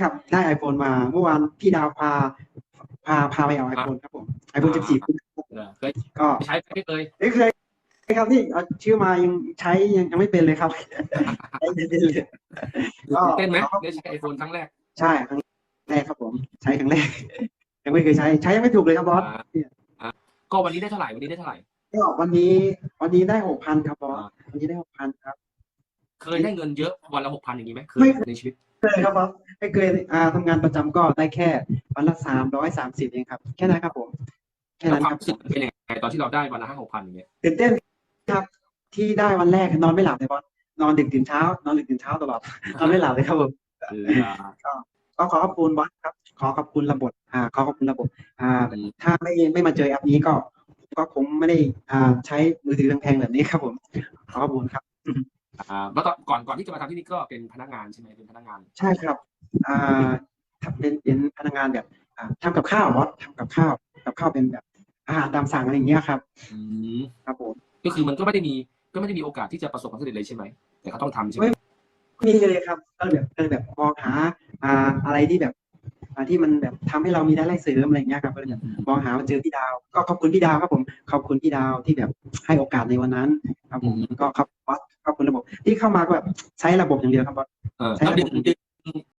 ครับ ได้ iPhone มา เมื่อวานพี่ดาวพา พาพาไปเอา iPhone ครับผม iPhone 14เออเคยก็ใช้ไม่เคยไม่เคยครับนี่เอาชื่อมายังใช้ยังยังไม่เป็นเลยครับใช้ไม่เป็นเลยก็ตื่นเต้นไหมได้ใช้ไอโฟนครั้งแรก ใช่ครั้งแรกครับผม ใช้ครั้งแรก ยังไม่เคยใช้ใช้ยังไม่ถูกเลยครับบอสอ่าอ่าก็วันนี้ได้เท่าไหร่วันนี้ได้เท่าไหร่ก็วันนี้ วันนี้ได้หกพันครับบอสอ่าวันนี้ได้หกพันครับ เคยได้เงินเยอะวันละหกพันอย่างนี้ไหมเคไม่ยในชีวิตเคยครับบอสไม่เคยอ่าทำงานประจำก็ได้แค่วันละสามร้อยสามสิบเองครับ แค่นั้นครับผม แค่แล้วนั้นความครับรู้สึกเป็นยังไงตอนที่เราได้วันละห้าหกพันอย่างเงี้ยตื่นเต้นครับ ที่ได้วันแรกนอนไม่หลับเลยบอสนอนดึกตื่นเช้านอนดึกตื่นเช้าตลอด นอนไม่หลับเลยครับผมคือก็ขอขอบคุณบอสครับ ขอขอบคุณระบบอ่าขอขอบคุณระบบ อ่าอืมถ้าไม่ไม่มาเจอแอปนี้ก็ ก็คงไม่ได้อ่าใช้มือถือแพงๆแบบนี้ครับผมขอขอบคุณครับ อ่าแล้วตอนก่อนก่อนที่จะมาทำที่นี่ก็เป็นพนักงานใช่ไหมเป็นพนักงาน ใช่ครับอ่าทำเป็นเป็นพนักงานแบบอ่าทำกับข้าวบอสทำกับข้าวกับข้าวเป็นแบบอาหารตามสั่งอะไรอย่างเงี้ยครับอืมครับผมก็คือมันก็ไม่ได้มีก็ไม่ได้มีโอกาสที่จะประสบความสำเร็จเลยใช่ไหมแต่เขาต้องทำใช่ไหมไม่มีเลยครับก็เลยแบบก็เลยแบบมองหาอ่าอะไรที่แบบอ่าที่มันแบบทำให้เรามีรายได้เสริมอะไรอย่างเงี้ยครับก็เลยแบบมองหามาเจอพี่ดาว ก็ขอบคุณพี่ดาวครับผมขอบคุณพี่ดาวที่แบบให้โอกาสในวันนั้น ครับผมก็ขอบข อบคุณระบบ ที่เข้ามาก็แบบใช้ระบบอย่างเดียวครับบอสเออใช่แล้วเดือนเดือน